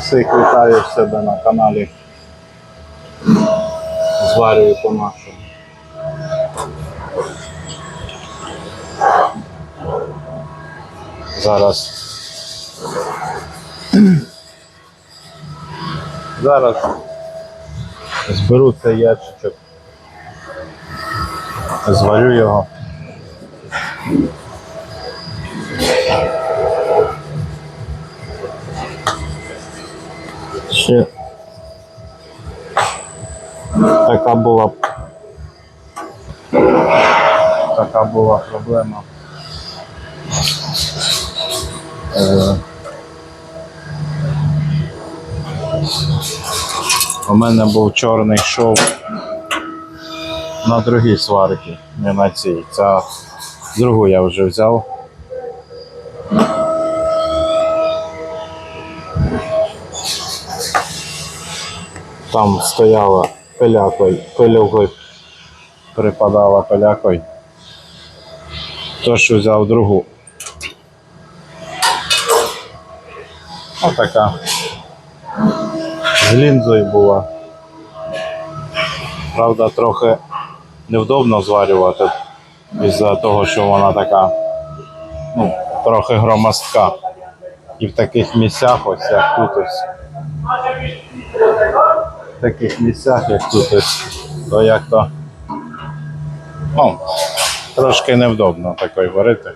Всіх вітаю в себе на каналі. Зварюю по-нашому. Зараз. Зараз зберу цей ящичок. Зварю його. Ще така була така була проблема. Е, У мене був чорний шов на другій сварці, не на цій. Ця другу я вже взяв. Там стояла пилякою, пилюкою припадала пилякою. Тож взяв другу. Отака. З лінзою була. Правда, трохи невдобно зварювати із-за того, що вона така ну, трохи громоздка. І в таких місцях, ось як тут ось. Таких місцях, як тут ось, то як то ну, трошки невдобно такої варити.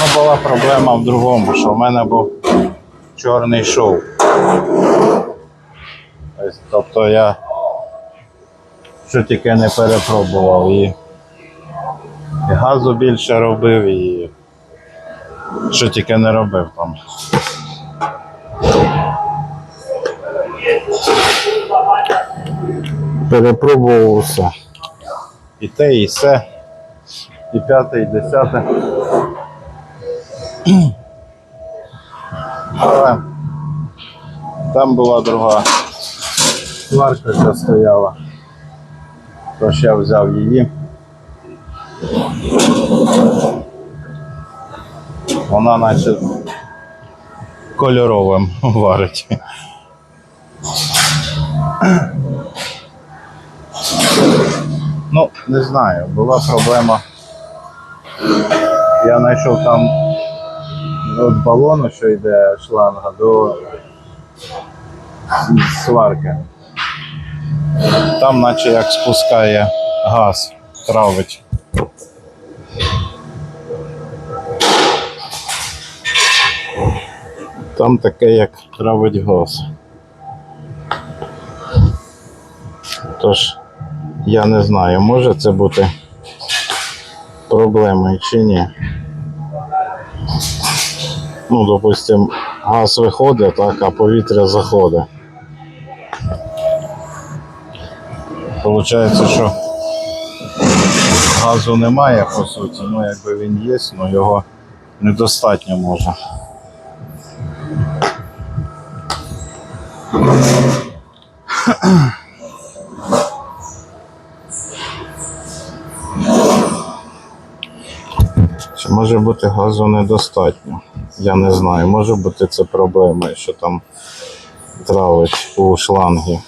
Ну, була проблема в другому, що в мене був чорний шов. Тобто я що тільки не перепробував і, і газу більше робив, і що тільки не робив там. Перепробував все. І те, і все. І п'яте, і десяте. Але там була друга сварка, яка стояла. Тож я взяв її. Вона наче кольоровим варить. Ну, не знаю, була проблема. Я знайшов там від балону, що йде шланга, до сварки. Там наче як спускає газ, травить. Там таке, як травить газ. Тож, я не знаю, може це бути проблемою чи ні. Ну, допустим, газ виходить, так, а повітря заходить. Получається, що газу немає по суті, ну якби він є, але його недостатньо може. Може бути газу недостатньо? Я не знаю. Може бути це проблемою, що там травить у шлангі.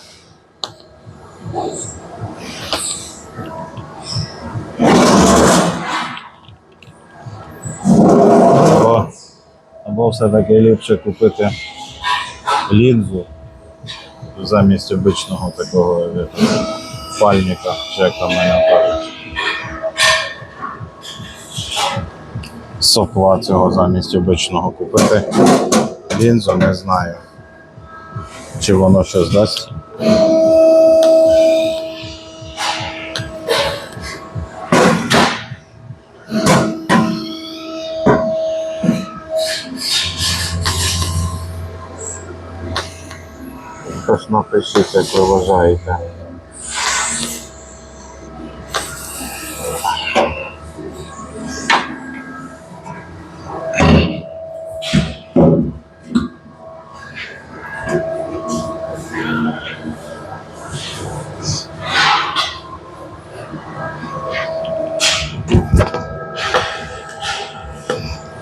Або, або все-таки ліпше купити лінзу замість обичного такого пальника, чи як там мене кажуть. Сопла цього замість обичного купити. Лінзу не знаю. Чи воно щось дасть. Тож напишіть, як ви вважаєте.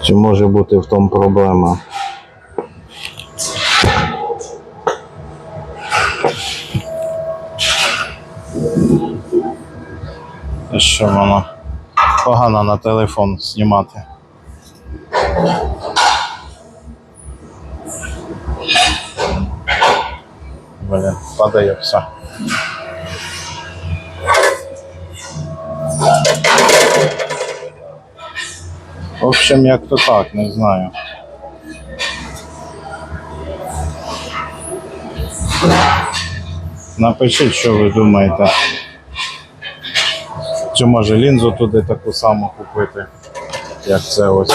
Чи може бути в тому проблема? Що вона погано на телефон знімати. Блін, падає все. В общем, як то так, не знаю. Напишіть, що ви думаєте. Чи може лінзу туди таку саму купити, як це ось.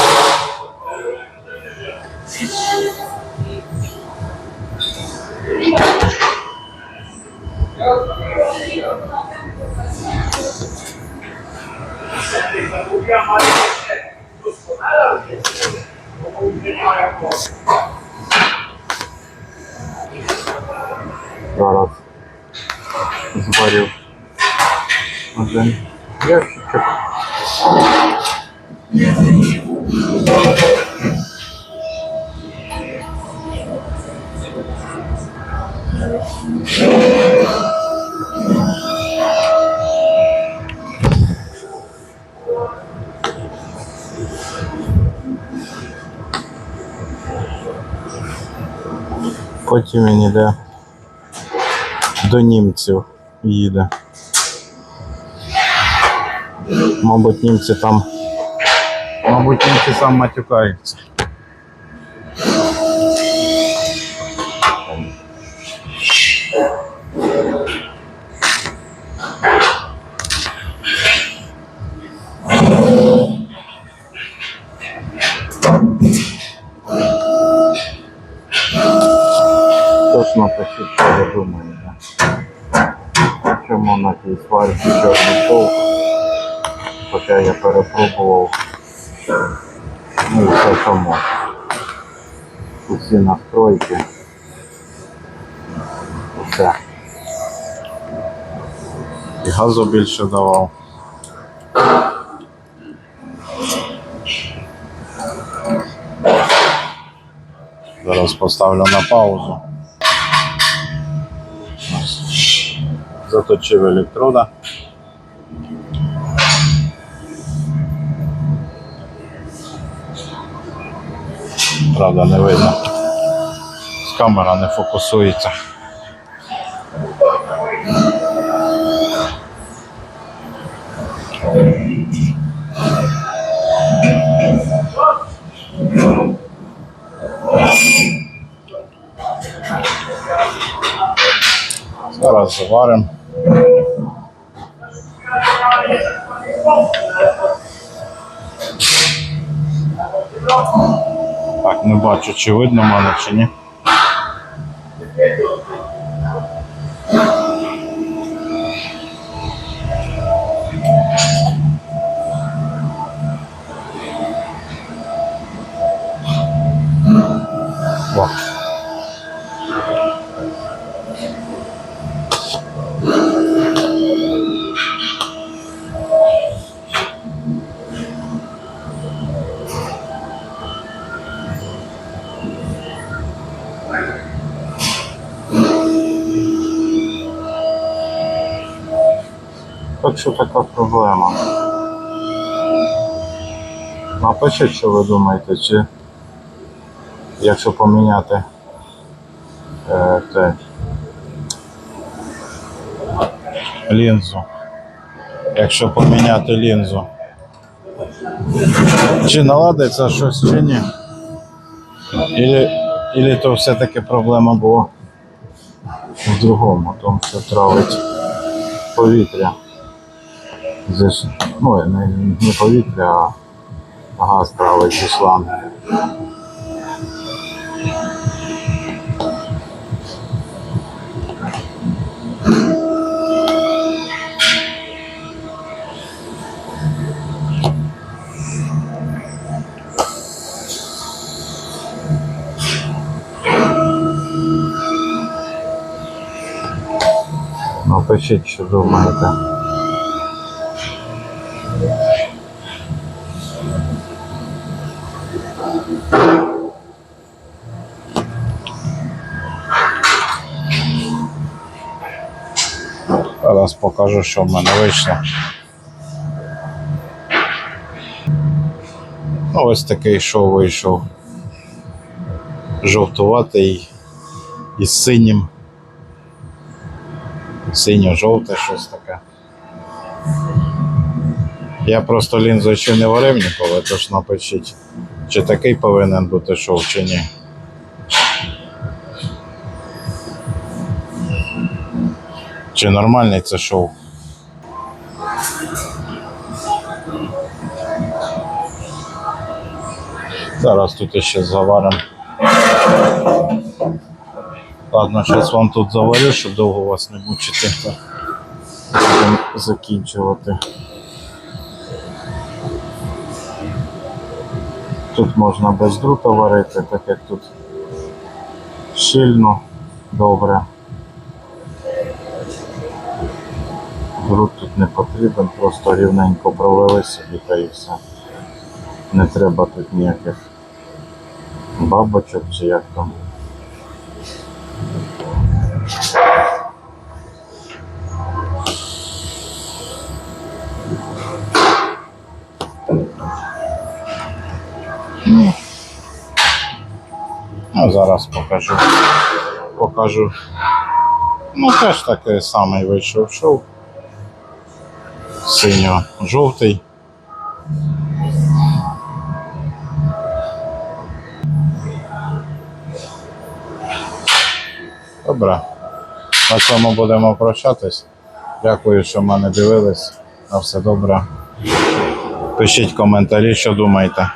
Зараз. Зварю один. Ящичок. Потім він іде до німців їде. Мабуть, німці там. Мабуть, німці там матюкаються. Чому на чорний шов? Хоча я перепробував ну, все само. Усі настройки. Усе. І газу більше давав. Зараз поставлю на паузу. Заточив електрода. Правда, не видно. Камера не фокусується. Зараз заваримо. Не бачу, чи видно мене, чи ні. Що така проблема. Напишіть, що ви думаєте, чи якщо поміняти е, те, лінзу. Якщо поміняти лінзу. Чи наладиться щось, чи ні? Ілі, ілі то все-таки проблема була в другому, тому що травить повітря. Зі, ну, не, не повітря, а газ травить зі шлангу. Напишіть, що думаєте. покажу, що в мене вийшло. Ось такий шов вийшов. Жовтуватий із синім. Синьо-жовте щось таке. Я просто лінзу ще не варив ніколи, тож напишіть, чи такий повинен бути шов, чи ні. Чи нормальний це шоу? Зараз тут ще заваримо. Ладно, зараз вам тут заварю, щоб довго вас не мучити. Будемо закінчувати. Тут можна без друта варити, так як тут щільно, добре. Тут не потрібен, просто рівненько провели собі та і все. Не треба тут ніяких бабочок чи як там. Ну, зараз покажу. Покажу. Ну, теж такий самий вийшов шов. Синьо-жовтий. Добре. На цьому будемо прощатись. Дякую, що мене дивились. На все добре. Пишіть коментарі, що думаєте.